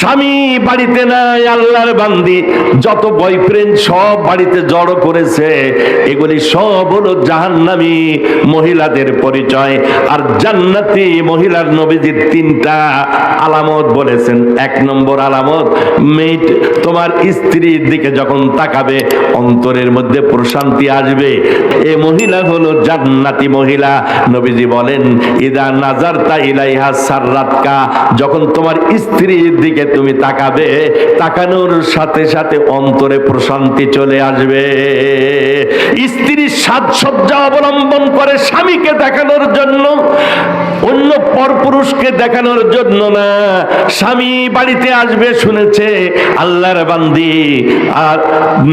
স্বামী বাড়িতে নাই, আল্লাহর বান্দি। যত বয়ফ্রেন্ড সব বাড়িতে জড়ো করেছে, এগুলি সব হলো জাহান্নামী মহিলাদের পরিচয়। আর জান্নাতি মহিলার নবীজির তিনটা আলামত বলেছেন। এক নম্বর আলামত মেট তোমার স্ত্রীর দিকে যখন তাকাবে, অন্তরের মধ্যে প্রশান্তি আসবে। এ মহিলা হলো জান্নাতি মহিলা। নবীজি বলেন, ইদা নাজারতা ইলাইহা সাররাতকা। যখন তোমার স্ত্রীর দিকে তুমি তাকাবে, তাকানোর সাথে সাথে অন্তরে প্রশান্তি চলে আসবে। স্ত্রী সাজসজ্জা অবলম্বন করে স্বামীকে দেখানোর জন্য, অন্য পরপুরুষকে দেখানোর জন্য না। স্বামী বাড়িতে আসবে শুনেছে, আল্লাহর বান্দি আর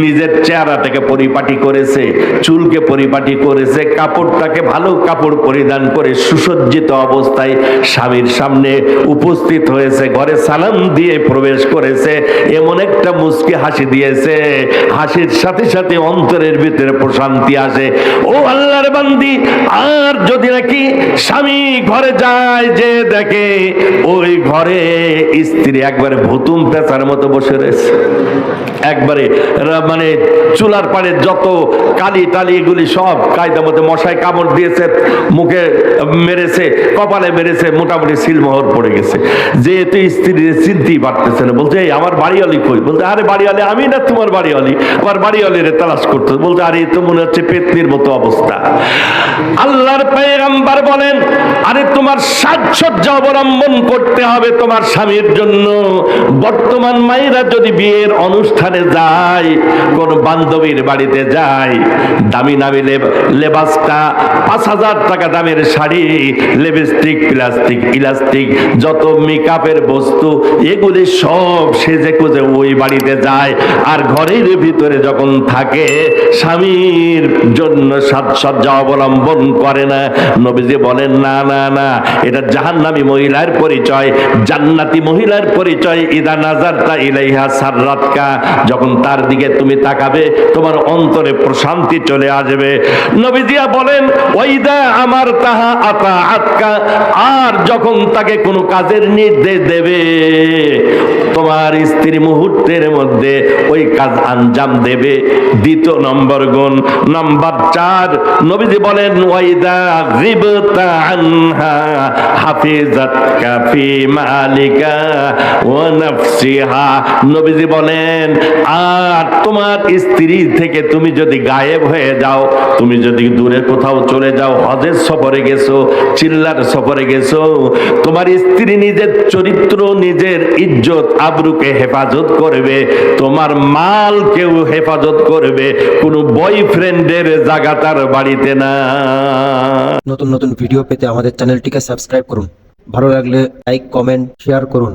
নিজের চেহারাটাকে পরিপাটি করেছে, চুলকে পরিপাটি করেছে, কাপড়টাকে ভালো কাপড় পরিধান করে সুসজ্জিত অবস্থায় স্বামীর সামনে উপস্থিত হয়েছে। ঘরে সালাম দিয়ে প্রবেশ করেছে, এমন একটা মুসকি হাসি দিয়েছে, হাসির সাথে সাথে অন্তরের ভিতরে প্রশান্তি আসে। ও আল্লাহর বান্দি, আর যদি নাকি স্বামী ঘরে যায় যে দেখে, ওই ঘরে স্ত্রী একবারে ভুতুম পেঁচার মতো বসে রয়েছে। একবারে মানে চুলার পাড়ে যত কালি টালি এগুলি সব কায়দা মতো মশায় কামড় দিয়েছে, মুখে মেরেছে, কপালে মেরেছে, মোটামুটি সিলমোহর পড়ে গেছে। যেহেতু স্ত্রী চিনতেই পারতেছে না, বলছে, এই, আমার বাড়িওয়ালি কই? বলতে আরে, বাড়িওয়ালি, আমি না তোমার বাড়িওয়ালি। আমার বাড়িওয়ালিরে তালাশ করতে বলতে আরে তো মনে হচ্ছে পেতনির মতো অবস্থা। আল্লাহর পেগম্বর বলেন, আরে, তোমার সাজসজ্জা অবলম্বন করতে হবে তোমার স্বামীর জন্য। বর্তমান মায়েরা যদি বিয়ের অনুষ্ঠানে যায়, কোন বান্ধবীর বাড়িতে যায়, দামি নামি লেবাসটা পাঁচ হাজার টাকা দামের শাড়ি, লিপস্টিক, প্লাস্টিক, ইলাস্টিক, যত মেকআপের বস্তু, এগুলি সব সেজে কুজে ওই বাড়িতে যায়। আর ঘরের ভিতরে যখন থাকে, স্বামীর জন্য সাজসজ্জা অবলম্বন করে না। নবীজি বলেন, না না না, এটা জাহান্নামী মহিলার পরিচয়, জান্নাতি মহিলার পরিচয়, ইদা নাজারতা ইলাইহা সাররাতকা। যখন তার দিকে তুমি তাকাবে, তোমার অন্তরে প্রশান্তি চলে আসবে। নবীজিয়া বলেন ওইদা আমার তাহা আতা আতকা আর যখন তাকে কোনো কাজের নির্দেশ দেবে, তোমার স্ত্রী মুহূর্তের মধ্যে ওই কাজ আঞ্জাম দেবে। দ্বিতীয় নম্বর গুণ, নাম্বার চার, নবীজি বলেন, ওয়াইদা গিবতা আনহা হাফিজাতকা ফি মালিকা ওয়া নাফসিহা নবীজি বলেন আর তোমার স্ত্রী থেকে তুমি যদি গায়েব হয়ে যাও, তুমি যদি দূরে কোথাও চলে যাও, হজের সফরে গেছো, চিল্লার সফরে গেছো, তোমার স্ত্রী নিজের চরিত্র, নিজের ইজ্জত, আবরুকে হেফাজত করবে, তোমার মাল কেউ হেফাজত করবে, কোনো বয়ফ্রেন্ডের জায়গা তার বাড়িতে না। নতুন নতুন ভিডিও পেতে আমাদের চ্যানেলটিকে সাবস্ক্রাইব করুন। ভালো লাগলে লাইক কমেন্ট শেয়ার করুন।